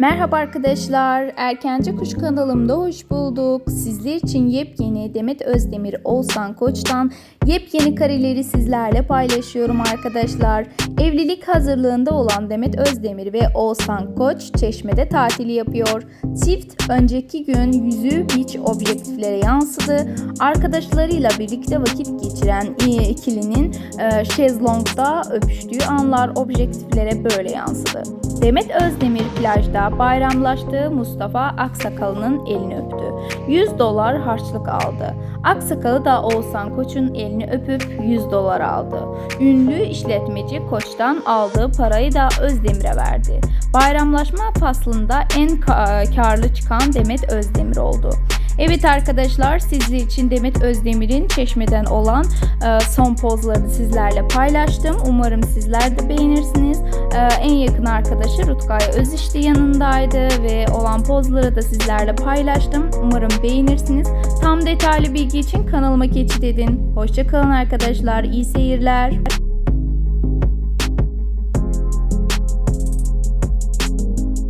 Merhaba arkadaşlar, Erkenci Kuş kanalımda hoş bulduk. Sizler için yepyeni Demet Özdemir Oğuzhan Koç'tan yepyeni kareleri sizlerle paylaşıyorum arkadaşlar. Evlilik hazırlığında olan Demet Özdemir ve Oğuzhan Koç Çeşme'de tatili yapıyor. Çift önceki gün yüzü beach objektiflere yansıdı. Arkadaşlarıyla birlikte vakit geçiren ikilinin e, şezlongda öpüştüğü anlar objektiflere böyle yansıdı. Demet Özdemir plajda bayramlaştığı Mustafa Aksakal'ın elini öptü. 100 dolar harçlık aldı. Aksakalı da Oğuzhan Koç'un elini öpüp 100 dolar aldı. Ünlü işletmeci Koç'tan aldığı parayı da Özdemir'e verdi. Bayramlaşma faslında en ka- karlı çıkan Demet Özdemir oldu. Evet arkadaşlar sizler için Demet Özdemir'in Çeşme'den olan e, son pozlarını sizlerle paylaştım. Umarım sizler de beğenirsiniz. E, en yakın arkadaşı Rutkay Özişti yanındaydı ve olan pozları da sizlerle paylaştım. Umarım beğenirsiniz. Tam detaylı bilgi için kanalıma geçit edin. Hoşçakalın arkadaşlar. İyi seyirler.